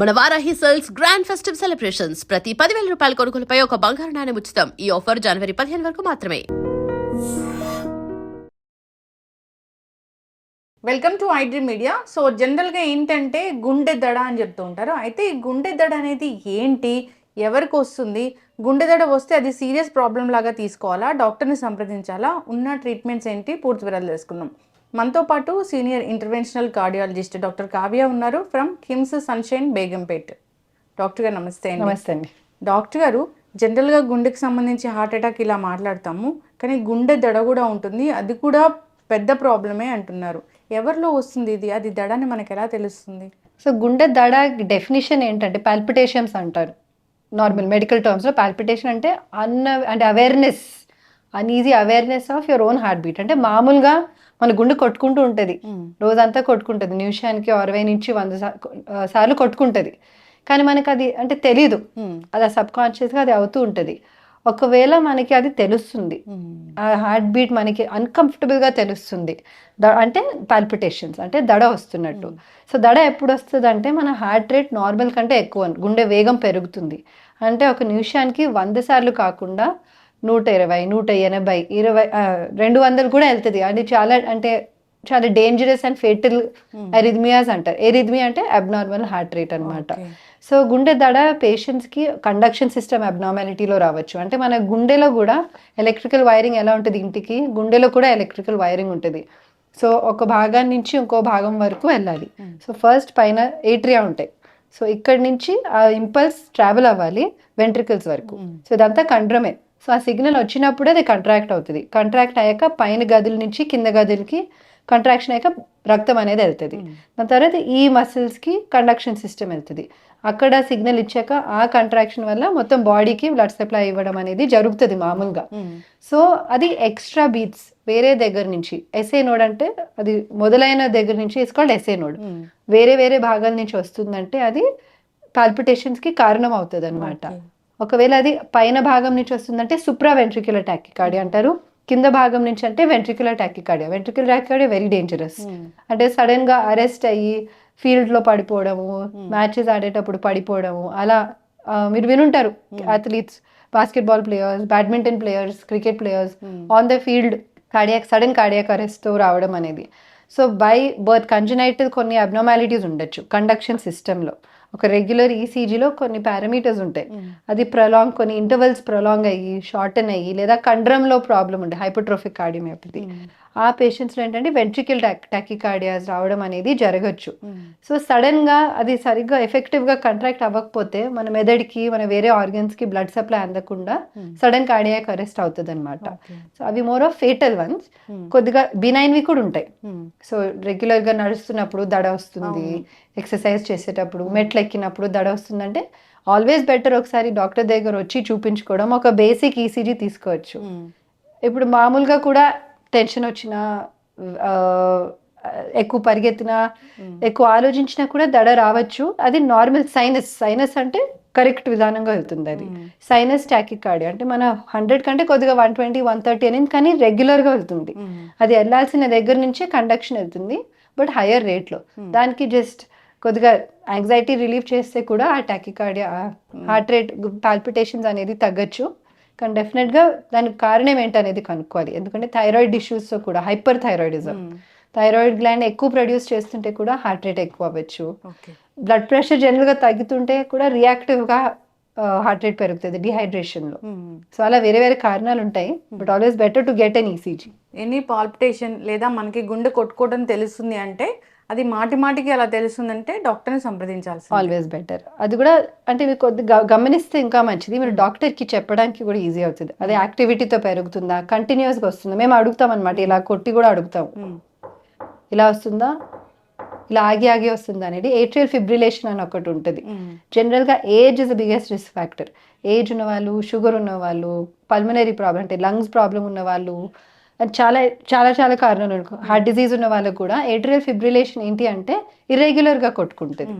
మన Varahi sales grand festive celebrations. ప్రతి పదివేల రూపాయల కొనుగోలుపై ఒక బంగారు నాణ్యం ఉచితం. ఈ ఆఫర్ జనవరి పదిహేను వరకు మాత్రమే. Welcome to iDream media so జనరల్గా ఏంటంటే గుండె దడ అని చెప్తూ ఉంటారు. అయితే ఈ గుండె దడ అనేది ఏంటి? ఎవరికి వస్తుంది? గుండె దడ వస్తే అది సీరియస్ ప్రాబ్లం లాగా తీసుకోవాలా? డాక్టర్ని సంప్రదించాలా? ఉన్న ట్రీట్మెంట్స్ ఏంటి? పూర్తి వివరాలు తెలుసుకుందాం. మనతో పాటు senior interventional cardiologist doctor Kavya ఉన్నారు from KIMS sunshine Begumpet. Doctor గారు నమస్తే అండి. నమస్తే అండి. డాక్టర్ గారు జనరల్గా గుండెకి సంబంధించి హార్ట్ అటాక్ ఇలా మాట్లాడతాము కానీ గుండె దడ కూడా ఉంటుంది అది కూడా పెద్ద ప్రాబ్లమే అంటున్నారు. ఎవరిలో వస్తుంది ఇది? అది దడని మనకు ఎలా తెలుస్తుంది? సో గుండె దడ డెఫినేషన్ ఏంటంటే పాల్పిటేషన్స్ అంటారు. నార్మల్ మెడికల్ టర్మ్స్లో పాల్పిటేషన్ అంటే అన్న అంటే awareness uneasy awareness of your own heartbeat. అంటే మామూలుగా మన గుండె కొట్టుకుంటూ ఉంటుంది. రోజంతా కొట్టుకుంటుంది. నిమిషానికి అరవై నుంచి వంద సార్లు కొట్టుకుంటుంది. కానీ మనకి అది అంటే తెలియదు అది సబ్ కాన్షియస్గా అది అవుతూ ఉంటుంది. ఒకవేళ మనకి అది తెలుస్తుంది. ఆ హార్ట్ బీట్ మనకి అన్కంఫర్టబుల్గా తెలుస్తుంది. అంటే పాల్పిటేషన్స్ అంటే దడ వస్తున్నట్టు. సో దడ ఎప్పుడు వస్తుంది అంటే మన హార్ట్ రేట్ నార్మల్ కంటే ఎక్కువ. గుండె వేగం పెరుగుతుంది. అంటే ఒక నిమిషానికి వంద సార్లు కాకుండా నూట ఇరవై నూట ఎనభై ఇరవై రెండు వందలు కూడా వెళ్తుంది. అది చాలా అంటే చాలా డేంజరస్ అండ్ ఫేటల్ ఎరిథమియాస్ అంటారు. ఎరిథమియా అంటే abnormal heart rate Okay. So గుండె దడ పేషెంట్స్కి కండక్షన్ సిస్టమ్ అబ్నార్మాలిటీలో రావచ్చు. అంటే మన గుండెలో కూడా ఎలక్ట్రికల్ వైరింగ్ ఎలా ఉంటుంది ఇంటికి? గుండెలో కూడా ఎలక్ట్రికల్ వైరింగ్ ఉంటుంది. సో ఒక భాగం నుంచి ఇంకో భాగం వరకు వెళ్ళాలి. సో ఫస్ట్ పైన ఏట్రియా ఉంటాయి. సో ఇక్కడి నుంచి ఆ ఇంపల్స్ ట్రావెల్ అవ్వాలి వెంట్రికల్స్ వరకు. సో ఇదంతా కండ్రమే. సో ఆ సిగ్నల్ వచ్చినప్పుడే అది కంట్రాక్ట్ అవుతుంది. కంట్రాక్ట్ అయ్యాక పైన గదుల నుంచి కింద గదులకి కంట్రాక్షన్ అయ్యాక రక్తం అనేది వెళ్తుంది. దాని తర్వాత ఈ మసిల్స్కి కండక్షన్ సిస్టమ్ వెళ్తుంది. అక్కడ సిగ్నల్ ఇచ్చాక ఆ కంట్రాక్షన్ వల్ల మొత్తం బాడీకి బ్లడ్ సప్లై ఇవ్వడం అనేది జరుగుతుంది మామూలుగా. సో అది ఎక్స్ట్రా బీట్స్ వేరే దగ్గర నుంచి ఎస్ఏ నోడ్ అంటే అది మొదలైన దగ్గర నుంచి ఇస్ కాల్డ్ ఎస్ఏ నోడ్ వేరే వేరే భాగాల నుంచి వస్తుందంటే అది palpitations కి కారణం అవుతుంది అనమాట ఒకవేళ అది పైన భాగం నుంచి వస్తుందంటే సుప్రా వెంట్రిక్యులర్ టాకికార్డియా అంటారు. కింద భాగం నుంచి అంటే ventricular tachycardia ventricular tachycardia very dangerous అంటే సడన్గా అరెస్ట్ అయ్యి ఫీల్డ్లో పడిపోవడము మ్యాచెస్ ఆడేటప్పుడు పడిపోవడము అలా మీరు వినుంటారు. Athletes basketball players badminton players cricket players on the field cardiac sudden cardiac అరెస్ట్తో రావడం అనేది. సో బై బర్త్ కంజనైటిల్ కొన్ని అబ్నార్మాలిటీస్ ఉండొచ్చు. కండక్షన్ సిస్టంలో ఒక రెగ్యులర్ ఈసీజీలో కొన్ని పారామీటర్స్ ఉంటాయి. అది ప్రొలాంగ్ కొన్ని ఇంటర్వెల్స్ ప్రొలాంగ్ అయ్యి షార్టన్ అయ్యి లేదా కండ్రంలో ప్రాబ్లం ఉంటాయి హైపోట్రోఫిక్ కార్డియోమియోపతి ఆ పేషెంట్స్లో ఏంటంటే వెంట్రికల్ టాకికార్డియాస్ రావడం అనేది జరగచ్చు. సో సడన్గా అది సరిగ్గా ఎఫెక్టివ్గా కంట్రాక్ట్ అవ్వకపోతే మన మెదడుకి మన వేరే ఆర్గన్స్కి బ్లడ్ సప్లై అందకుండా సడన్ కార్డియాక్ అరెస్ట్ అవుతుంది అనమాట సో అవి మోర్ ఆఫ్ ఫేటల్ వన్స్ కొద్దిగా బినైన్వి కూడా ఉంటాయి. సో రెగ్యులర్గా నడుస్తున్నప్పుడు దడ వస్తుంది ఎక్సర్సైజ్ చేసేటప్పుడు మెట్లు ఎక్కినప్పుడు దడ వస్తుందంటే ఆల్వేస్ బెటర్ ఒకసారి డాక్టర్ దగ్గర వచ్చి చూపించుకోవడం ఒక బేసిక్ ఈసీజీ తీసుకోవచ్చు. ఇప్పుడు మామూలుగా కూడా టెన్షన్ వచ్చినా ఎక్కువ పరిగెత్తినా ఎక్కువ ఆలోచించినా కూడా దడ రావచ్చు. అది నార్మల్ సైనస్ సైనస్ అంటే కరెక్ట్ విధానంగా వెళ్తుంది అది. సైనస్ టాకికార్డి అంటే మన హండ్రెడ్ కంటే కొద్దిగా వన్ ట్వంటీ వన్ థర్టీ అనేది కానీ రెగ్యులర్గా వెళ్తుంది. అది వెళ్ళాల్సిన దగ్గర నుంచే కండక్షన్ వెళ్తుంది బట్ హయ్యర్ రేట్లో దానికి జస్ట్ కొద్దిగా యాంగ్జైటీ రిలీఫ్ చేస్తే కూడా ఆ టాకికార్డియా హార్ట్ రేట్ పాల్పిటేషన్స్ అనేది తగ్గచ్చు. కానీ డెఫినెట్గా దానికి కారణం ఏంటనేది కనుక్కోవాలి. ఎందుకంటే థైరాయిడ్ ఇష్యూస్తో కూడా హైపర్ థైరాయిడిజం థైరాయిడ్ గ్లాండ్ ఎక్కువ ప్రొడ్యూస్ చేస్తుంటే కూడా హార్ట్ రేట్ ఎక్కువ అవ్వచ్చు. బ్లడ్ ప్రెషర్ జనరల్గా తగ్గుతుంటే కూడా రియాక్టివ్గా హార్ట్ రేట్ పెరుగుతుంది డిహైడ్రేషన్లో. సో అలా వేరే వేరే కారణాలు ఉంటాయి but always better to get an ECG. Any palpitation లేదా మనకి గుండె కొట్టుకోవడం తెలుస్తుంది అంటే అది మాటి మాటికి అలా తెలుస్తుందంటే డాక్టర్ని సంప్రదించాల్సి ఆల్వేస్ బెటర్ అది కూడా అంటే మీరు కొద్దిగా గమనిస్తే ఇంకా మంచిది. మీరు డాక్టర్కి చెప్పడానికి కూడా ఈజీ అవుతుంది. అదే యాక్టివిటీతో పెరుగుతుందా? కంటిన్యూస్గా వస్తుందా? మేము అడుగుతాం అనమాట ఇలా కొట్టి కూడా అడుగుతాం. ఇలా వస్తుందా? ఇలా ఆగి ఆగి వస్తుందా అనేది ఏట్రియల్ ఫిబ్రిలేషన్ అని ఒకటి ఉంటుంది. జనరల్గా age is the biggest risk factor age ఉన్న వాళ్ళు షుగర్ ఉన్న వాళ్ళు పల్మనరీ ప్రాబ్లం అంటే లంగ్స్ ప్రాబ్లం ఉన్న వాళ్ళు అది చాలా చాలా చాలా కారణాలు హార్ట్ డిసీజ్ ఉన్న వాళ్ళకు కూడా ఏట్రియల్ ఫిబ్రిలేషన్ ఏంటి అంటే ఇర్రెగ్యులర్గా కొట్టుకుంటుంది.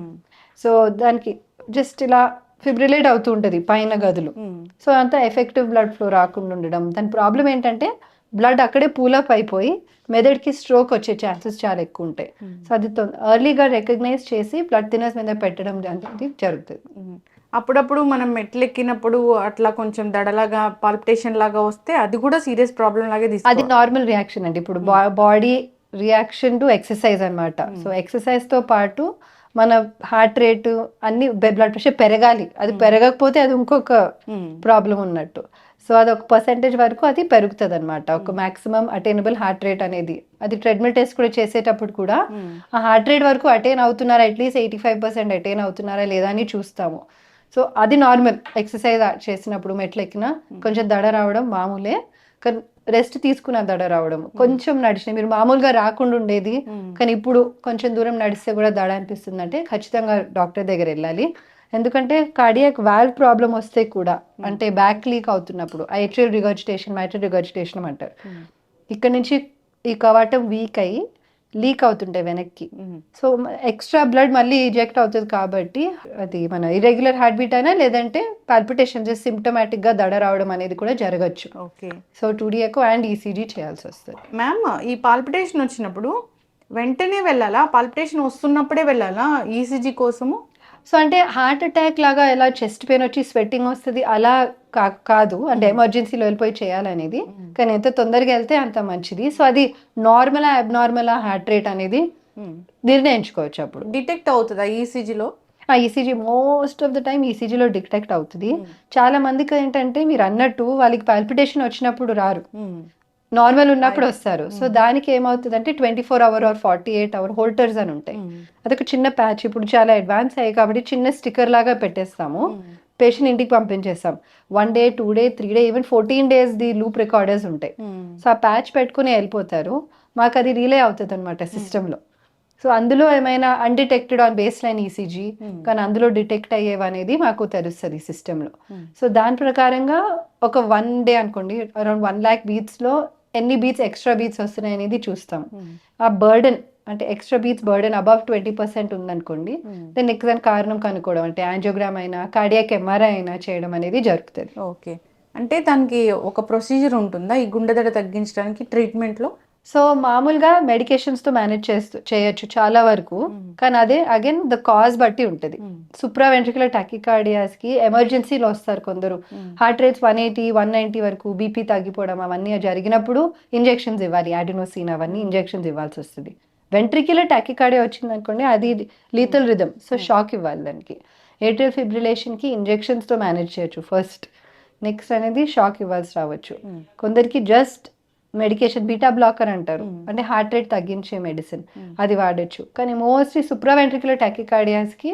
సో దానికి జస్ట్ ఇలా ఫిబ్రిలేట్ అవుతూ ఉంటుంది పైన గదులు. సో అంత ఎఫెక్టివ్ బ్లడ్ ఫ్లో రాకుండా ఉండడం. దాని ప్రాబ్లం ఏంటంటే బ్లడ్ అక్కడే పూలప్ అయిపోయి మెదడుకి స్ట్రోక్ వచ్చే ఛాన్సెస్ చాలా ఎక్కువ ఉంటాయి. సో అది ఎర్లీగా రికగ్నైజ్ చేసి బ్లడ్ థినర్స్ మీద పెట్టడం అనేది జరుగుతుంది. అప్పుడప్పుడు మనం మెట్లు ఎక్కినప్పుడు అట్లా కొంచెం దడలాగా పాల్పిటేషన్ లాగా వస్తే అది కూడా సీరియస్ ప్రాబ్లం లాగే అది తీసుకోవాలి నార్మల్ రియాక్షన్ అండి. ఇప్పుడు బాడీ రియాక్షన్ టు ఎక్సర్సైజ్ అన్నమాట. సో ఎక్సర్సైజ్తో పాటు మన హార్ట్ రేటు అన్ని బ్లడ్ ప్రెషర్ పెరగాలి. అది పెరగకపోతే అది ఇంకొక. ప్రాబ్లం ఉన్నట్టు. సో అది ఒక పర్సెంటేజ్ వరకు అది పెరుగుతుంది అనమాట ఒక మాక్సిమం అటైనబుల్ హార్ట్ రేట్ అనేది. అది ట్రెడ్మిల్ టెస్ట్ కూడా చేసేటప్పుడు కూడా ఉమ్. ఆ హార్ట్ రేట్ వరకు అటైన్ అవుతున్నారా? At least eighty five percent attain అవుతున్నారా లేదా అని చూస్తాము. సో అది నార్మల్ ఎక్సర్సైజ్ చేసినప్పుడు మెట్లు ఎక్కినా కొంచెం దడ రావడం మామూలే. కానీ రెస్ట్ తీసుకున్న దడ రావడం. కొంచెం నడిచిన మీరు మామూలుగా రాకుండా ఉండేది. కానీ ఇప్పుడు కొంచెం దూరం నడిస్తే కూడా దడ అనిపిస్తుంది అంటే ఖచ్చితంగా డాక్టర్ దగ్గర వెళ్ళాలి. ఎందుకంటే కార్డియాక్ వాల్వ్ ప్రాబ్లం వస్తే కూడా అంటే బ్యాక్ లీక్ అవుతున్నప్పుడు ఐట్రియల్ రిగర్జిటేషన్ మైట్రియల్ రిగర్జిటేషన్ అంటారు. ఇక్కడ నుంచి ఈ కవాటం వీక్ అయ్యి లీక్ అవుతుంటాయి వెనక్కి. సో ఎక్స్ట్రా బ్లడ్ మళ్ళీ ఇంజెక్ట్ అవుతుంది కాబట్టి అది మన ఇరెగ్యులర్ హార్ట్ బీట్ అయినా లేదంటే పాల్పిటేషన్ జస్ట్ సిమ్టమాటిక్గా దడ రావడం అనేది కూడా జరగచ్చు. Okay. So two D echo and ECG చేయాల్సి వస్తుంది. మ్యామ్ ఈ పాల్పిటేషన్ వచ్చినప్పుడు వెంటనే వెళ్ళాలా? పాల్పిటేషన్ వస్తున్నప్పుడే వెళ్ళాలా ఈసీజీ కోసము? సో అంటే హార్ట్ అటాక్ లాగా ఎలా చెస్ట్ పెయిన్ వచ్చి స్వెట్టింగ్ వస్తుంది అలా కా- కాదు. అంటే ఎమర్జెన్సీలో వెళ్ళిపోయి చేయాలనేది. కానీ ఎంత తొందరగా వెళ్తే అంత మంచిది. సో అది నార్మలా అబ్నార్మలా హార్ట్ రేట్ అనేది నిర్ణయించుకోవచ్చు అప్పుడు. డిటెక్ట్ అవుతుందా ఈసీజీలో? ఆ ECG most of the time ఈసీజీలో detect అవుతుంది. చాలా మందికి ఏంటంటే మీరు అన్నట్టు వాళ్ళకి పాల్పిటేషన్ వచ్చినప్పుడు రారు. నార్మల్ ఉన్నప్పుడు వస్తారు. సో దానికి ఏమవుతుంది అంటే twenty four hour or forty eight hour holters అని ఉంటాయి. అదొక చిన్న ప్యాచ్. ఇప్పుడు చాలా అడ్వాన్స్ అయ్యాయి కాబట్టి చిన్న స్టిక్కర్ లాగా పెట్టేస్తాము. పేషెంట్ ఇంటికి పంపించేస్తాం. One day two day three day even fourteen days the loop recorders ఉంటాయి. సో ఆ ప్యాచ్ పెట్టుకుని వెళ్ళిపోతారు. మాకు అది రీలే అవుతుంది అనమాట సిస్టంలో. సో అందులో ఏమైనా undetected on baseline ECG కానీ అందులో డిటెక్ట్ అయ్యేవి అనేది మాకు తెలుస్తుంది సిస్టంలో. సో దాని ప్రకారంగా ఒక వన్ డే అనుకోండి అరౌండ్ వన్ ల్యాక్ బీట్స్లో ఎన్ని బీట్స్ ఎక్స్ట్రా బీట్స్ వస్తున్నాయి అనేది చూస్తాం. ఆ బర్డెన్ అంటే extra beats burden above twenty percent ఉందనుకోండి దెన్ నెక్స్ట్ దాని కారణం కనుక్కోవడం అంటే యాంజియోగ్రామ్ అయినా కార్డియాక్ ఎంఆర్ఐ అయినా చేయడం అనేది జరుగుతుంది. ఓకే అంటే దానికి ఒక ప్రొసీజర్ ఉంటుందా? ఈ గుండె దడ తగ్గించడానికి ట్రీట్మెంట్లో సో మామూలుగా మెడికేషన్స్తో మేనేజ్ చేస్తూ చేయొచ్చు చాలా వరకు. కానీ అదే అగైన్ ద కాజ్ బట్టి ఉంటుంది. సుప్రా వెంట్రికులర్కి ఎమర్జెన్సీలో వస్తారు కొందరు. Heart rates one eighty one ninety వరకు బీపీ తగ్గిపోవడం అవన్నీ జరిగినప్పుడు ఇంజెక్షన్స్ ఇవ్వాలి. యాడినోసిన్ అవన్నీ ఇంజెక్షన్స్ ఇవ్వాల్సి వస్తుంది. వెంట్రిక్యులర్ టాకికార్డియా వచ్చింది అనుకోండి అది లీతల్ రిథమ్ సో షాక్ ఇవ్వాలి దానికి. ఏట్రియల్ ఫిబ్రిలేషన్కి ఇంజెక్షన్స్తో మేనేజ్ చేయొచ్చు. ఫస్ట్ నెక్స్ట్ అనేది షాక్ ఇవ్వాల్సి రావచ్చు. కొందరికి జస్ట్ మెడికేషన్ బీటా బ్లాకర్ అంటారు. అంటే హార్ట్ రేట్ తగ్గించే మెడిసిన్ అది వాడచ్చు. కానీ మోస్ట్లీ సుప్రావెంట్రికులర్ టాకికార్డియాస్కి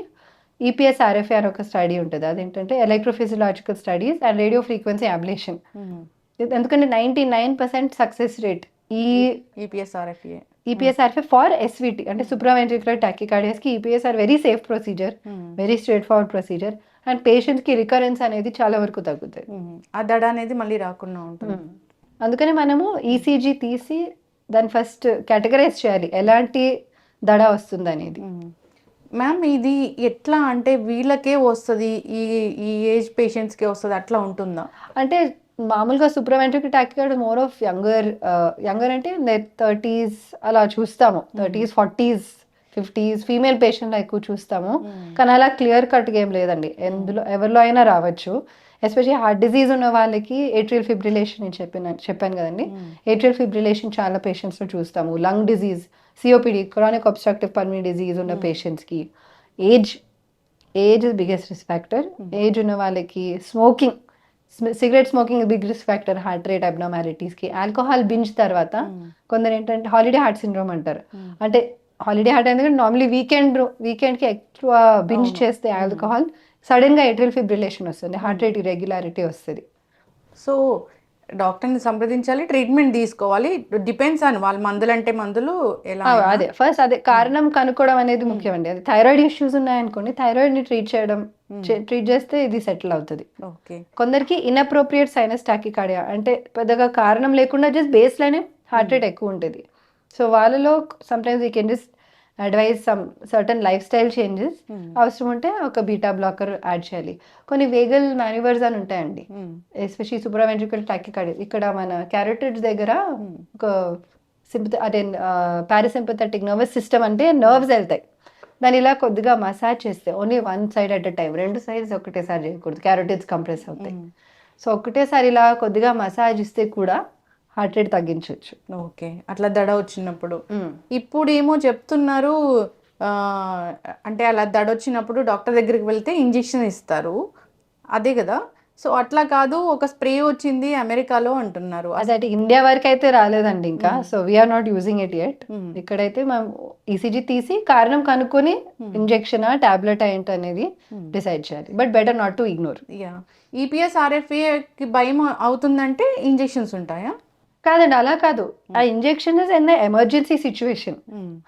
ఈపీఎస్ ఆర్ఎఫ్ఏ అని ఒక స్టడీ ఉంటుంది. అదేంటంటే electrophysiological studies and radio frequency ablation ఎందుకంటే ninety nine percent success rate ఈ EPS RFA EPS RF for SVT అంటే supraventricular టాకికార్డియాస్కి EPS R very safe procedure very straightforward procedure and పేషెంట్స్కి recurrence అనేది చాలా వరకు తగ్గుతుంది. ఆ దడ అనేది మళ్ళీ రాకుండా ఉంటుంది. అందుకని మనము ఈసీజీ తీసి దాన్ని ఫస్ట్ కేటగరైజ్ చేయాలి. ఎలాంటి దడ వస్తుంది అనేది మ్యామ్ ఇది ఎట్లా అంటే వీళ్ళకే వస్తుంది ఈ ఈ ఏజ్ పేషెంట్స్కే వస్తుంది అట్లా ఉంటుందా? అంటే మామూలుగా supraventricular tachycardia more of younger younger అంటే థర్టీస్ అలా చూస్తాము. Thirties forties fifties female patient ఎక్కువ చూస్తాము. కానీ అలా క్లియర్ కట్గా ఏం లేదండి. ఎందులో ఎవరిలో అయినా రావచ్చు. ఎస్పెషల్లీ హార్ట్ డిజీజ్ ఉన్న వాళ్ళకి ఏట్రియల్ ఫిబ్రిలేషన్ నేను చెప్పిన చెప్పాను కదండి. ఏట్రియల్ ఫిబ్రిలేషన్ చాలా పేషెంట్స్లో చూస్తాము. Lung disease COPD chronic obstructive pulmonary disease ఉన్న పేషెంట్స్కి age age is biggest risk factor age ఉన్న వాళ్ళకి smoking cigarette smoking big risk factor heart rate అబ్నామాలిటీస్కి alcohol binge తర్వాత కొందరు ఏంటంటే హాలిడే హార్ట్ సిండ్రోమ్ అంటారు. అంటే హాలిడే హార్ట్ ఎందుకంటే నార్మలీ వీకెండ్ వీకెండ్కి ఎక్కువ బింజ్ చేస్తే ఆల్కహాల్ సడన్గా ఎట్రియల్ ఫిబ్రిలేషన్ వస్తుంది హార్ట్ రేట్ ఇరెగ్యులారిటీ వస్తుంది. సో డాక్టర్ని సంప్రదించాలి ట్రీట్మెంట్ తీసుకోవాలి డిపెండ్స్ ఆన్ వాళ్ళ మందులు అంటే మందులు ఎలా అదే ఫస్ట్ అదే కారణం కనుక్కోవడం అనేది ముఖ్యమండి. అది థైరాయిడ్ ఇష్యూస్ ఉన్నాయనుకోండి థైరాయిడ్ని ట్రీట్ చేయడం ట్రీట్ చేస్తే ఇది సెటిల్ అవుతుంది. ఓకే. కొందరికి ఇన్అప్రోప్రియేట్ సైనస్ టాకికార్డియా అంటే పెద్దగా కారణం లేకుండా జస్ట్ బేస్ లైనే హార్ట్ రేట్ ఎక్కువ ఉంటుంది. సో వాళ్ళలో sometimes we can just advise some certain lifestyle changes అవసరం ఉంటే ఒక బీటా బ్లాకర్ యాడ్ చేయాలి. కొన్ని వేగల్ మాన్యువర్స్ అని ఉంటాయండి. ఎస్పెషలీ సూపరావెంట్రికల్ టాకికార్డియా ఇక్కడ మన క్యారోటిడ్స్ దగ్గర ఒక సింపత అదే పారాసింపథెటిక్ నర్వస్ సిస్టమ్ అంటే నర్వ్స్ వెళ్తాయి. దాన్ని ఇలా కొద్దిగా మసాజ్ చేస్తే only one side at a time రెండు సైడ్స్ ఒకటేసారి చేయకూడదు క్యారోటిడ్స్ కంప్రెస్ అవుతాయి. సో ఒకటేసారి ఇలా కొద్దిగా మసాజ్ ఇస్తే కూడా హార్ట్ రేట్ తగ్గించవచ్చు ఓకే. అట్లా దడ వచ్చినప్పుడు. ఇప్పుడు ఏమో చెప్తున్నారు అంటే అలా దడ వచ్చినప్పుడు డాక్టర్ దగ్గరికి వెళ్తే ఇంజెక్షన్ ఇస్తారు. అదే కదా. సో అట్లా కాదు ఒక స్ప్రే వచ్చింది అమెరికాలో అంటున్నారు. అదే ఇండియా వరకు అయితే రాలేదండి ఇంకా. So we are not using it at ఇక్కడైతే మనం ఈసీజీ తీసి కారణం కనుక్కొని ఇంజెక్షన్ టాబ్లెట్ ఏంటి అనేది డిసైడ్ చేయాలి. But better not to ignore yeah EPS ఆర్ఎఫ్ఏకి భయం అవుతుందంటే ఇంజెక్షన్స్ ఉంటాయా? కాదండి అలా కాదు. ఆ injection is an emergency situation.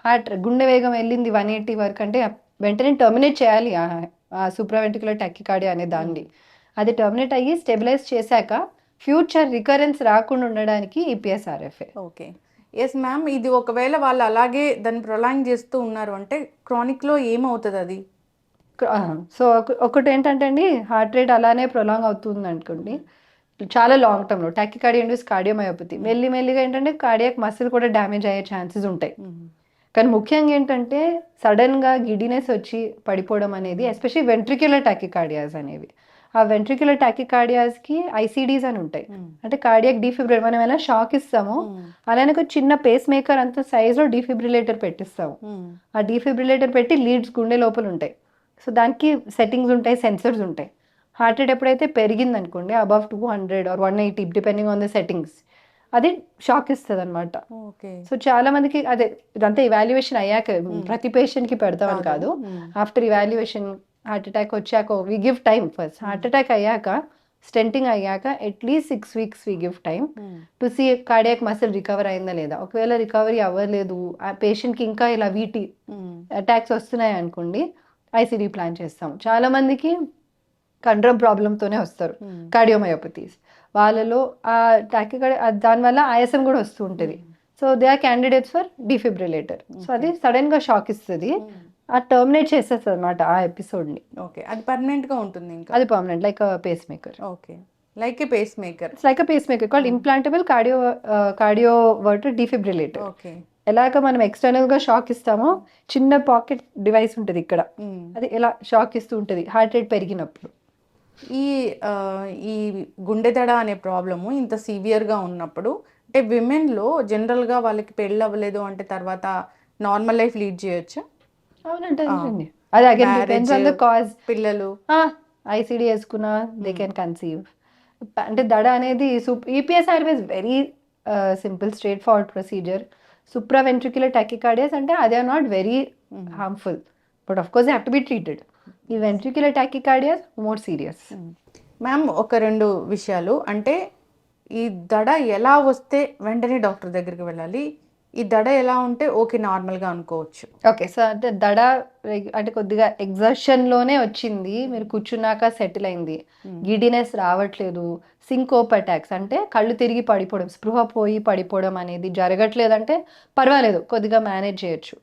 Heart గుండె వేగం వెళ్ళింది వన్ ఎయిటీ వరకు అంటే వెంటనే టర్మినేట్ చేయాలి ఆ సూప్రావెంటికులర్ టెక్కికాడి అనే దాన్ని. అది టర్మినేట్ అయ్యి స్టెబిలైజ్ చేశాక ఫ్యూచర్ రికరెన్స్ రాకుండా ఉండడానికి ఈపీఎస్ఆర్ఎఫ్ఏ ఓకే. ఎస్ మ్యామ్ ఇది ఒకవేళ వాళ్ళు అలాగే దాన్ని ప్రొలాంగ్ చేస్తూ ఉన్నారు అంటే క్రానిక్లో ఏమవుతుంది అది? సో ఒకటి ఏంటంటే అండి హార్ట్ రేట్ అలానే ప్రొలాంగ్ అవుతుంది అనుకోండి. చాలా లాంగ్ టర్మ్లో టాకికార్డియా ఇండ్యూస్ కార్డియోమయోపతి మెల్లి మెల్లిగా ఏంటంటే కార్డియాక్ మసిల్ కూడా డ్యామేజ్ అయ్యే ఛాన్సెస్ ఉంటాయి. కానీ ముఖ్యంగా ఏంటంటే సడన్గా గిడినెస్ వచ్చి పడిపోవడం అనేది ఎస్పెషల్లీ వెంట్రిక్యులర్ టాకికార్డియాస్ అనేవి. ఆ వెంట్రిక్యులర్ టాకికార్డియాస్కి ఐసీడీస్ అని ఉంటాయి. అంటే కార్డియాక్ డీఫిబ్రిల్ మనం ఎలా షాక్ ఇస్తామో అలానే ఒక చిన్న పేస్ మేకర్ అంత సైజులో డీఫిబ్రిలేటర్ పెట్టిస్తాము. ఆ డీఫిబ్రిలేటర్ పెట్టి లీడ్స్ గుండె లోపల ఉంటాయి. సో దానికి సెట్టింగ్స్ ఉంటాయి సెన్సర్స్ ఉంటాయి. హార్ట్ రేట్ ఎప్పుడైతే పెరిగింది అనుకోండి above two hundred or one eighty depending on the settings అది షాక్ ఇస్తుంది అనమాట ఓకే సో చాలా మందికి అదే ఇదంతా ఇవాల్యుయేషన్ అయ్యాక ప్రతి పేషెంట్కి పెడతామని కాదు. ఆఫ్టర్ ఇవాల్యుయేషన్ హార్ట్ అటాక్ వచ్చాక we give time first heart attack అయ్యాక స్టెంటింగ్ అయ్యాక at least six weeks we give time to see cardiac muscle recover అయిందా లేదా. ఒకవేళ రికవరీ అవ్వలేదు ఆ పేషెంట్కి ఇంకా ఇలా వీటి అటాక్స్ వస్తున్నాయి అనుకోండి ఐసీడీ ప్లాన్ చేస్తాం చాలా మందికి కండ్రమ్ ప్రాబ్లంతోనే వస్తారు. కార్డియోమయోపతీస్. వాళ్ళలో ఆ టాకికార్డి దానివల్ల ఆయాసం కూడా వస్తూ ఉంటుంది. So they are candidates for defibrillator so అది సడన్గా షాక్ ఇస్తుంది ఆ టర్మినేట్ చేసేస్తుంది అనమాట ఆ ఎపిసోడ్ని. ఓకే అది పర్మనెంట్గా ఉంటుంది ఇంకా? అది permanent like pacemaker okay like a pacemaker it's like pacemaker called implantable cardio cardioverter defibrillator okay ఎలాగ మనం ఎక్స్టర్నల్గా షాక్ ఇస్తామో చిన్న పాకెట్ డివైస్ ఉంటుంది ఇక్కడ. అది ఎలా షాక్ ఇస్తూ ఉంటుంది? హార్ట్ రేట్ పెరిగినప్పుడు. ఈ ఈ గుండె దడ అనే ప్రాబ్లము ఇంత సివియర్గా ఉన్నప్పుడు అంటే విమెన్లో జనరల్గా వాళ్ళకి పెళ్ళి అవ్వలేదు అంటే తర్వాత నార్మల్ లైఫ్ లీడ్ చేయొచ్చా? అవునంటే అది again depends on the cause పిల్లలు. ఐసీడీ వేసుకున్నా దే కెన్ కన్సీవ్. అంటే దడ అనేది EPS RVs very simple straightforward procedure. Supraventricular tachycardias అంటే అదే are not very harmful. But of course have to be treated. ఈ ventricular tachycardias more serious ma'am ఒక రెండు విషయాలు. అంటే ఈ దడ ఎలా వస్తే వెంటనే డాక్టర్ దగ్గరికి వెళ్ళాలి? ఈ దడ ఎలా ఉంటే ఓకే నార్మల్గా అనుకోవచ్చు. ఓకే సో అంటే దడ అంటే కొద్దిగా exertion లోనే వచ్చింది. మీరు కూర్చున్నాక సెటిల్ అయింది. గిడినెస్ రావట్లేదు. సింకోప్ అటాక్స్ అంటే కళ్ళు తిరిగి పడిపోవడం స్పృహ పోయి పడిపోవడం అనేది జరగట్లేదంటే పర్వాలేదు. కొద్దిగా మేనేజ్ చేయొచ్చు.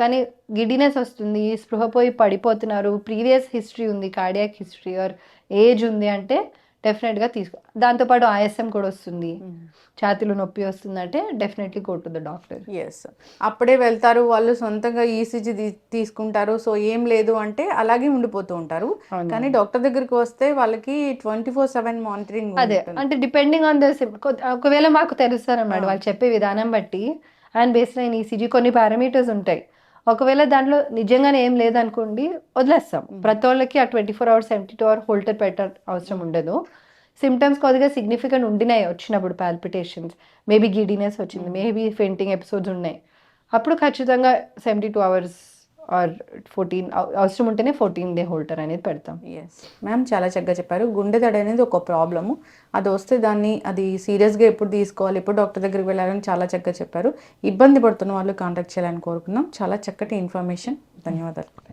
కానీ గిడినెస్ వస్తుంది స్పృహ పోయి పడిపోతున్నారు ప్రీవియస్ హిస్టరీ ఉంది కార్డియాక్ హిస్టరీ ఆర్ ఏజ్ ఉంది అంటే డెఫినెట్గా తీసుకో దాంతోపాటు ఆయాసం కూడా వస్తుంది. ఛాతీలో నొప్పి వస్తుంది అంటే definitely go to the doctor. Yes అప్పుడే వెళ్తారు వాళ్ళు సొంతంగా ఈసీజీ తీసుకుంటారు సో ఏం లేదు అంటే అలాగే ఉండిపోతూ ఉంటారు. కానీ డాక్టర్ దగ్గరికి వస్తే వాళ్ళకి ట్వంటీ ఫోర్ సెవెన్ మానిటరింగ్ అదే అంటే డిపెండింగ్ ఆన్ ద ఒకవేళ మాకు తెలుస్తారన్నమాట వాళ్ళు చెప్పే విధానం బట్టి అండ్ బేస్డ్ అయిన ఈసీజీ కొన్ని పారామీటర్స్ ఉంటాయి. ఒకవేళ దాంట్లో నిజంగానే ఏం లేదనుకోండి వదిలేస్తాం. ప్రతి వాళ్ళకి ఆ twenty four hours seventy two hour Holter పెట్ట అవసరం ఉండదు. సిమ్టమ్స్ కొద్దిగా సిగ్నిఫికెంట్ ఉండినాయి వచ్చినప్పుడు పాల్పిటేషన్స్ మేబీ గిడినెస్ వచ్చింది. మేబీ ఫెయింటింగ్ ఎపిసోడ్స్ ఉన్నాయి. అప్పుడు ఖచ్చితంగా seventy two hours or fourteen అవసరం ఉంటేనే ఫోర్టీన్ డే హోల్టర్ అనేది పెడతాం. ఎస్ మ్యామ్ చాలా చక్కగా చెప్పారు. గుండె దడ అనేది ఒక ప్రాబ్లము. అది వస్తే దాన్ని అది సీరియస్గా ఎప్పుడు తీసుకోవాలి ఎప్పుడు డాక్టర్ దగ్గరికి వెళ్ళాలని చాలా చక్కగా చెప్పారు. ఇబ్బంది పడుతున్న వాళ్ళు కాంటాక్ట్ చేయాలని కోరుకున్నాం. చాలా చక్కటి ఇన్ఫర్మేషన్. ధన్యవాదాలు.